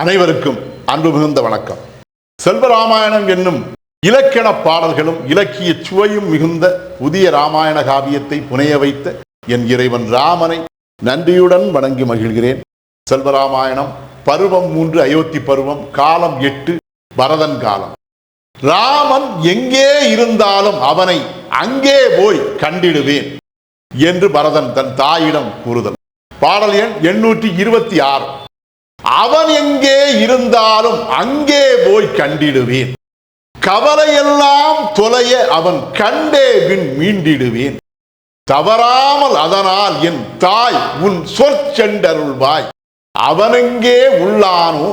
அனைவருக்கும் அன்பு மிகுந்த வணக்கம். செல்வராமாயணம் என்னும் இலக்கண பாடல்களும் இலக்கிய சுவையும் மிகுந்த புதிய ராமாயண காவியத்தை புனைய வைத்த என் இறைவன் ராமனை நன்றியுடன் வணங்கி மகிழ்கிறேன். செல்வராமாயணம் பருவம் மூன்று அயோத்தி பருவம் காலம் எட்டு பரதன் காலம். ராமன் எங்கே இருந்தாலும் அவனை அங்கே போய் கண்டிடுவேன் என்று பரதன் தன் தாயிடம் கூறுதல். பாடல் எண் எண்ணூற்றி இருபத்தி ஆறு. அவன் எங்கே இருந்தாலும் அங்கே போய் கண்டிடுவேன். கவலையெல்லாம் தொலைய அவன் கண்டே பின் மீண்டிடுவேன். தவறாமல் அதனால் என் தாய் உன் சொற்செண்டருள்வாய் அவனெங்கே உள்ளானோ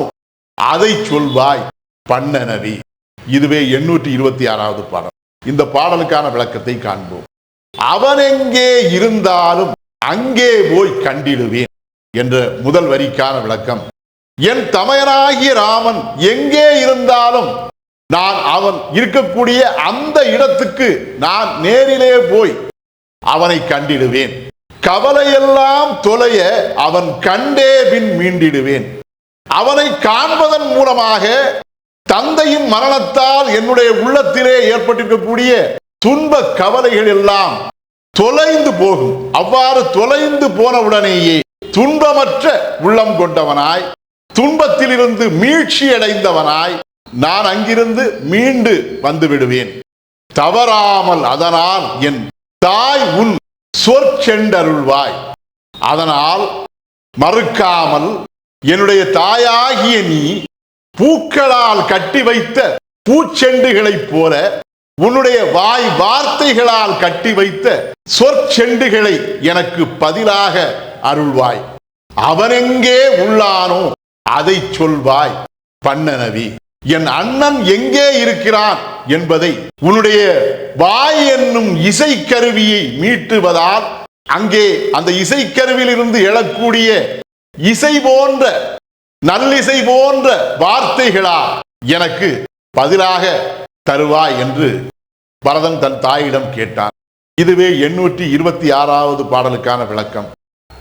அதை சொல்வாய் பண்ணனவி இதுவே எண்ணூற்றி இருபத்தி ஆறாவது பாடல். இந்த பாடலுக்கான விளக்கத்தை காண்போம். அவன் எங்கே இருந்தாலும் அங்கே போய் கண்டிடுவேன் என்ற முதல் வரிக்கான விளக்கம் என் தமையனாகிய ராமன் எங்கே இருந்தாலும் நான் அவன் இருக்கக்கூடிய அந்த இடத்துக்கு நான் நேரிலே போய் அவனை கண்டிடுவேன். கவலையெல்லாம் தொலைய அவன் கண்டே பின் மீண்டிடுவேன். அவனை காண்பதன் மூலமாக தந்தையின் மரணத்தால் என்னுடைய உள்ளத்திலே ஏற்பட்டிருக்கக்கூடிய துன்ப கவலைகள் எல்லாம் தொலைந்து போகும். அவ்வாறு தொலைந்து போனவுடனேயே துன்பமற்ற உள்ளம் கொண்டவனாய் துன்பத்திலிருந்து மீழ்ச்சி அடைந்தவனாய் நான் அங்கிருந்து மீண்டு வந்து விடுவேன் தவறாமல் அதனால் என் தாய் உன் சொற்செண்டருள்வாய். அதனால் மறுக்காமல் என்னுடைய தாயாகிய நீ பூக்களால் கட்டி வைத்த பூச்செண்டுகளைப் போல உன்னுடைய வாய் வார்த்தைகளால் கட்டி வைத்த சொற்செண்டுகளை எனக்கு பதிலாக அருள்வாய். அவனெங்கே உள்ளானோ அதை சொல்வாய் பண்ணனவி என் அண்ணன் எங்கே இருக்கிறான் என்பதை உன்னுடைய வாய் என்னும் இசைக்கருவியை மீட்டுவதால் அங்கே அந்த இசைக்கருவியில் இருந்து எழக்கூடிய இசை போன்ற நல்லிசை போன்ற வார்த்தைகளா எனக்கு பதிலாக தருவாய் என்று பரதன் தன் தாயிடம் கேட்டான். இதுவே எண்ணூற்றி இருபத்தி ஆறாவது பாடலுக்கான விளக்கம்.